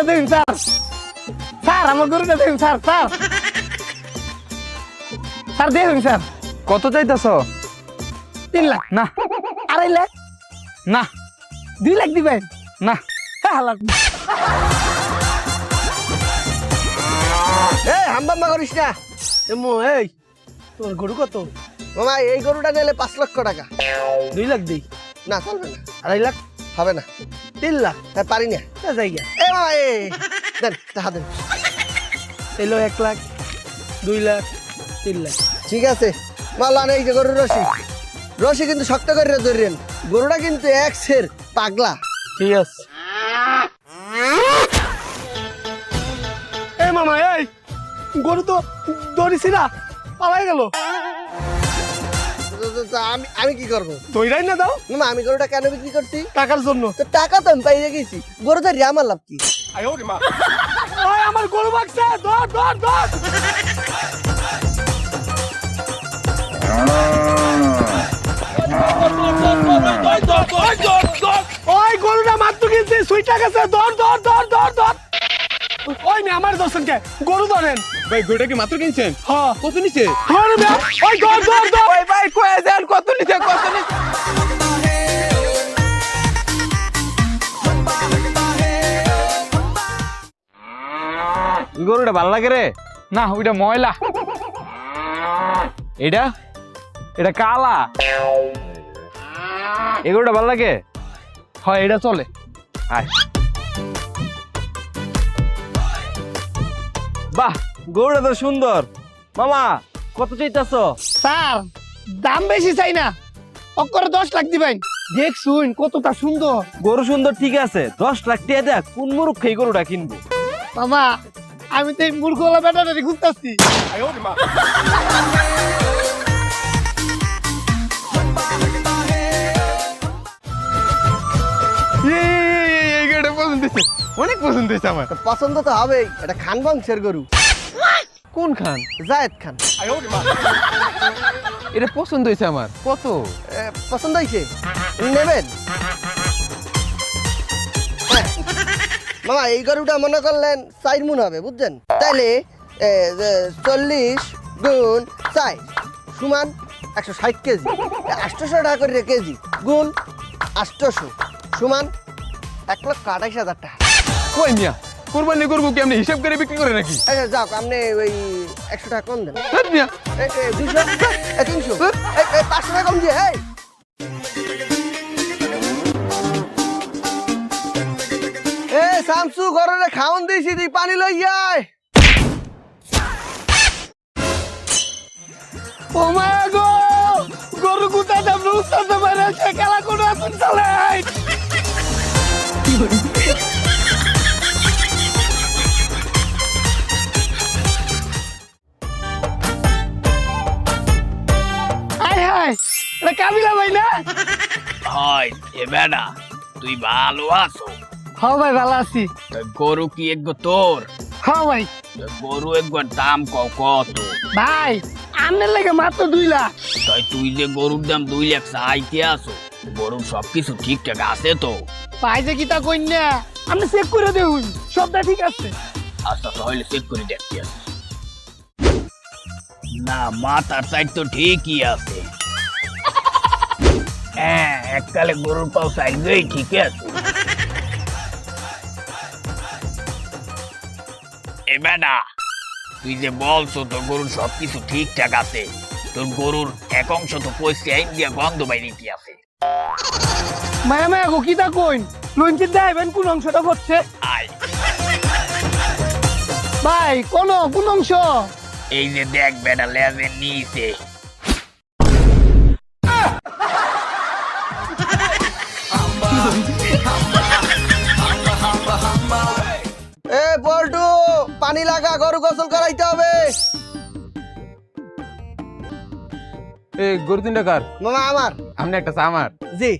গরুটা দেখুন sir. Sir আমার গরুটা দেখুন স্যার স্যার। স্যার দেখুন স্যার। কত চাইতেছ? তিন লাখ। না। আড়াই লাখ। না। দুই লাখ দিবেন? না। হ্যাঁ হালাক এই হাম্বাম্বা করিস না। এমো এই গরু কত? মামা এই গরুটা নিলে পাঁচ লক্ষ টাকা। দুই লাখ দিই। না চলবে না। আড়াই লাখ হবে না। তিন লাখ হ্যাঁ পারি না। তা জায়গা এ এ দেন টাকা দেন। এলো এক লাখ দুই লাখ তিন লাখ। ঠিক আছে। মাল্লান এই যে গরুর রশি। রশি কিন্তু শক্ত করে ধরেন গরুটা কিন্তু এক সের পাগলা। ঠিক আছে। মামা এই গরু তো দৌড়িছি না পালাই গেল। আমি আমি কি করব? দৌড়াই না দাও। মামা আমি গরুটা কেন বিক্রি করছি। টাকার জন্য। তো টাকা তো আমি পাইয়ে গেছি। গরু তো আমার লাভ কি? আমার গরু বাগছে ধর ধর ধর। ওই গরুটা মাত্র কিনছে সুইটা গেছে ধর ধর ধর ধর ধর। ওই মে আমার দর্শন কে গরু ধরেন। ভাই গরুটা কি মাত্র কিনছেন? হ্যাঁ। কত নিচে ধর মে ওই ধর ধর ধর। ওই ভাই কয়ে দেন কত নিছে কত নিছে? গরুটা ভালো লাগে রে? না ওইটা ময়লা। এটা? এটা কালা? এই গরুটা ভালো লাগে? হয় এটা চলে। আয় বাহ গরুটা তো সুন্দর। মামা কত চাইতাছ? স্যার দাম বেশি চাই না। অক্করে দশ লাখ দিবেন। দেখ শুন কতটা সুন্দর। গরু সুন্দর ঠিক আছে দশ লাখ টাকা দেখ কোন মুরুখ এই গরুটা কিনবো? মামা আমি তো এই মূর্খলা ব্যাটারি ঘুরতেছি এই গরুটা পছন্দ হয়েছে? অনেক পছন্দ হয়েছে আমার। পছন্দ তো হবেই। এটা খান বংশের গরু। কোন খান? জায়েদ খান। এটা পছন্দ হয়েছে আমার। কত? পছন্দ হয়েছে? নেবেন? হ্যাঁ। মামা এই গরুটা মনে করলেন চার মুন হবে বুঝছেন? যে, চল্লিশ গুণ চার সমান একশো ষাট কেজি। আটশোশো টাকা করে কেজি গুণ আটশোশো সমান এক লক্ষ আঠাইশ হাজার টাকা। কই মিয়া? কোরবানি করব কি আপনি হিসাব করে বিক্রি করে নাকি? আচ্ছা যাক আপনি ওই একশো টাকা কম দেন। মিয়া। এই, এই, দুইশো এই, তিনশো। এই, এই, পাঁচশো টাকা কম দিয়ে এই। এ শামসু ঘরে খাওন দিয়েছি তুই পানি লই যায় ও মা গো গরু কুতা দাম হয় এ বেটা তুই ভালো আছো? হ্যাঁ ভাই ভালো আছি। গরু কি একগো তোর? হ্যাঁ ভাই। গরু একবার দাম কত? ভাই আমের লাগে মাত্র দুই লাখ। তাই তুই যে গরুর দাম দুই লাখ চাইতে আছো গরুর সবকিছু ঠিকঠাক আছে তো? ভাই যে কিতা কইনা আপনি চেক করে দেউন সবটা ঠিক আছে। আচ্ছা তাহলে চেক করে দেখতে আসি। না মাথার সাইড তো ঠিকই আছে। হ্যাঁ এককালে গরুর পাও সাইড গই ঠিক আছে। এ বেটা তুই যে বলছো তোর গরুর সবকিছু ঠিকঠাক আছে। তোর গরুর এক অংশ তো পয়সা আইন দিয়া গন্ধ বাইরিতে আছে। মায়া মায়া গো কিতা কইন? লঞ্চে দেবেন কোন অংশটা হচ্ছে আয়। ভাই কোন কোন অংশ? এই যে দেখ বেটা লেজের নিচে। এ পল্টু পানি লাগা গরু গোসল করাইতে হবে। গরু তিনটা কার? মামা আমার। আপনি একটা চা আমার। জি।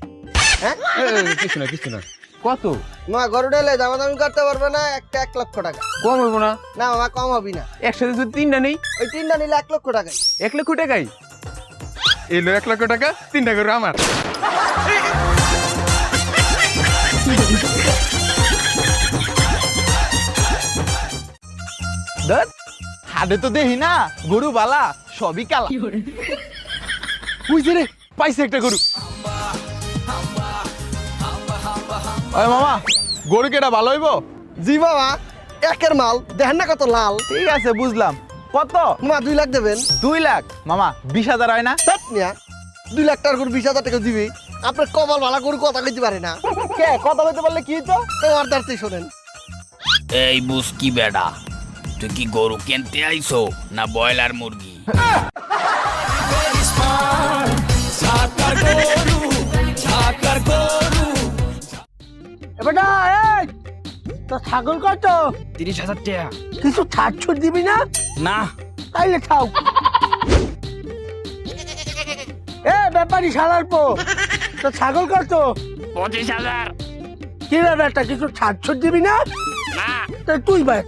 হ্যাঁ কিছু না কিছু না। কত? মামা গরু ডেলে দামাদামি করতে পারবে না একটা এক লক্ষ টাকা। কম হইব না? না মামা কম হবি না। একসাথে যদি তিনটা নেই? ওই তিনটা নিলে এক লক্ষ টাকাই। এক লক্ষ টাকাই? এলো এক লক্ষ টাকা তিনটা গরু আমার। হাডে তো দেখি না গরু বালা সবই কালা। বুঝছি রে পাইছে একটা গরু। মামা গরু কেটা ভালো হইব? জি বাবা একের মাল দেখেন না কত লাল। ঠিক আছে বুঝলাম। কত? মা দুই লাখ দেবেন। দুই লাখ? মামা বিশ হাজার হয় না? ধ্যাৎ মিয়া দুই লাখ টাকার করে বিশ হাজার টাকা দিবি। আপনার কপাল ভালো গরু কথা কইতে পারে না। কে? কথা বলতে পারলে কি তো তো অর্ডারতেই শোনেন। এই বুঝকি বেডা? তুই কি গরু কিনতে আইছো না ব্রয়লার মুরগি? এই তো ছাগল কত? তিরিশ হাজার টাকা। কিছু ছাড় ছুট দিবি না? না। তাইলে খাও। এ ব্যাপারি শালার পো তো ছাগল কত? পঁচিশ হাজার। কি ব্যাপারটা বেটা কিছু ছাড় ছুট দিবি না? তুই বাচ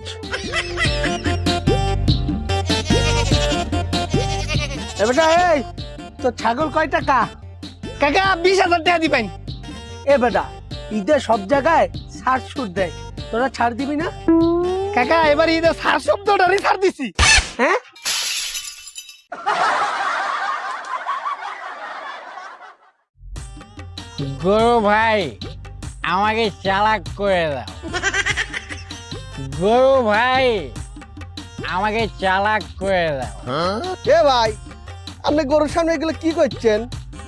এবারটা এই তো ছাগল কয় টাকা? কাকা বিশ হাজার টাকা দিবেন। এ বেটা ঈদে সব জায়গায় ছাড় ছুট দেয়। তোরা ছাড় দিবি না? কাকা এবার ঈদে ছাড় শব্দটারই ছাড় দিছি। হ্যাঁ? গরু ভাই আমাকে চালাক করে দাও। গরু ভাই আমাকে চালাক করে দাও। কে ভাই? আপনি গরুর সামনে এগুলো কি করছেন?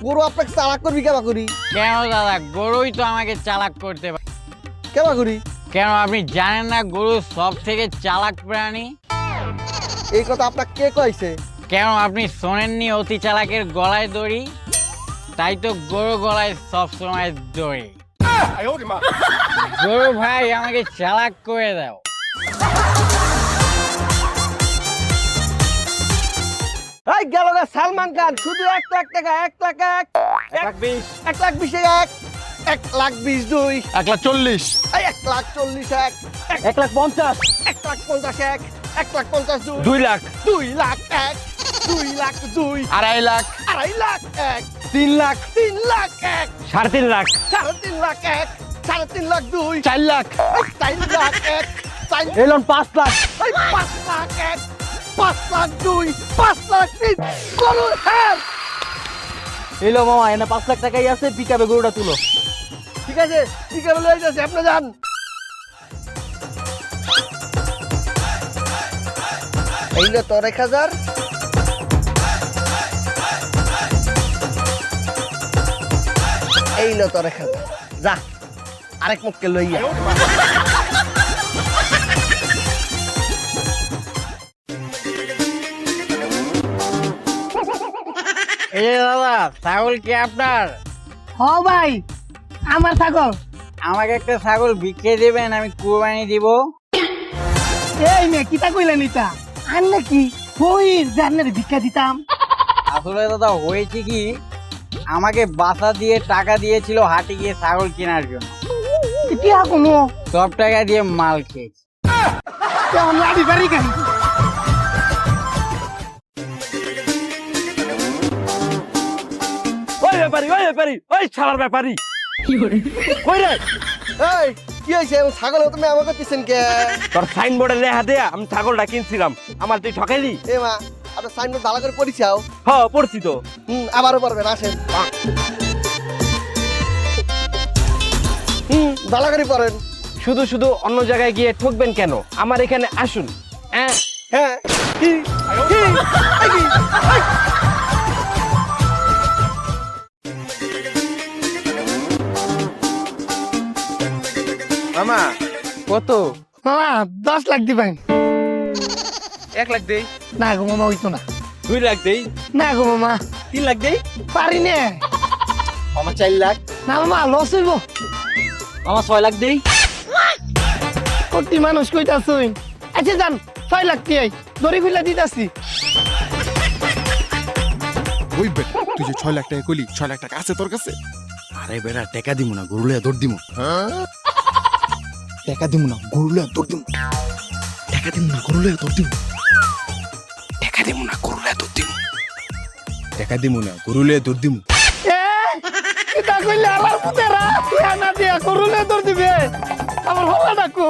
গরু আপনাকে চালাক করবি কেবা করি? কেন দাদা গরুই তো আমাকে চালাক করতে পারে। কেবা করি? কেন আপনি জানেন না গরু সব থেকে চালাক প্রাণী? এই কথা আপনাকে কে কইছে? কেন আপনি শোনেননি অতি চালাকের গলায় দড়ি? তাই তো গরু গলায় সব সময় দড়ি। গরু ভাই আমাকে চালাক করে দাও। এই গেল সালমান খান শুধু এক লাখ টাকা এক লাখ এক এক বিশ এক লাখ বিশে এক এক লাখ বিশ দুই এক লাখ চল্লিশ এক লাখ চল্লিশ এক এক লাখ পঞ্চাশ এক লাখ পঞ্চাশ এক এক লাখ পঞ্চাশ দুই দুই লাখ দুই লাখ এক দুই লাখ দুই আড়াই লাখ আড়াই লাখ এক তিন লাখ তিন লাখ এক সাড়ে তিন লাখ সাড়ে তিন লাখ এক সাড়ে তিন লাখ দুই চার লাখ চার লাখ এক এলন পাঁচ লাখ। এই পাঁচ লাখ এক, পাঁচ লাখ দুই, পাঁচ লাখ তিন। গরুর হ্যাঁ। এলো মামা, এনে পাঁচ লাখ টাকাই আছে, পিকাবে গরুটা তুলো। ঠিক আছে? আছে লয়ে যাচ্ছে, আপনি যান। এইলো তোর এক হাজার। এইলো তোর এক হাজার। যা, আরেক মুখকে লইয়া। এই দাদা ছাগল কি আপনার? হ ভাই আমার ছাগল। আমাকে একটা ছাগল বিক্রি দেবেন আমি কুরবানি দিব। এই মেয়ে কিতা কইলেন ইতা আর নাকি? হই জানের ভিক্ষা দিতাম। আসলে দাদা হয়েছে কি আমাকে বাসা দিয়ে টাকা দিয়েছিল হাটে গিয়ে ছাগল কেনার জন্য। ইতিয়া কোনো সব টাকা দিয়ে মাল খেয়েছি। লাড়ি বাড়ি গাড়ি? ব্যাপারি ওই ব্যাপারি ওই ছাড়ার ব্যাপারি। কই রে? এই কি হয়েছে? ছাগল তুমি আমাকে দিচ্ছেন কে? তোর সাইনবোর্ডে লেখা দেয়া আমি ছাগলটা কিনছিলাম। আমার তুই ঠকাইলি এ মা আপনার সাইনবোর্ড ভালো করে পড়িছাও হ পড়ছি তো। হুম আবারও পারবেন আসেন। হুম ভালো করে পড়েন। শুধু শুধু অন্য জায়গায় গিয়ে ঠকবেন কেন? আমার এখানে আসুন। হ্যাঁ? হ্যাঁ মামা কত? মামা দশ লাখ দিবেন। এক লাখ দেই। না গো মামা হইতো না। দুই লাখ দেই। না গো মামা। তিন লাখ দেই? পারি নে। আমার চার লাখ। না মামা লস হইব। আমার ছয় লাখ দেই। কোটি মানুষ কইতাছুই আচ্ছা যান ছয় লাখ দিয়ে দড়ি খুলে দিতাছি। ওই বেটা তুই যে ছয় লাখ টাকা কইলি ছয় লাখ টাকা আছে তোর কাছে? আরে বেটা টেকা দিমু না গরুলে দৌড় দিমু। টাকা দিম না গরুলে তোর দিম। টাকা দিব না গরুলে তোর দিম। টাকা দিম না গরুলে তোর দিম। টাকা দিম না গরুলে তোর দিম। এটা কইলে আমার পুতেরা না দিয়া গরুলে তোর দিবে। আমার হলা ডাকো।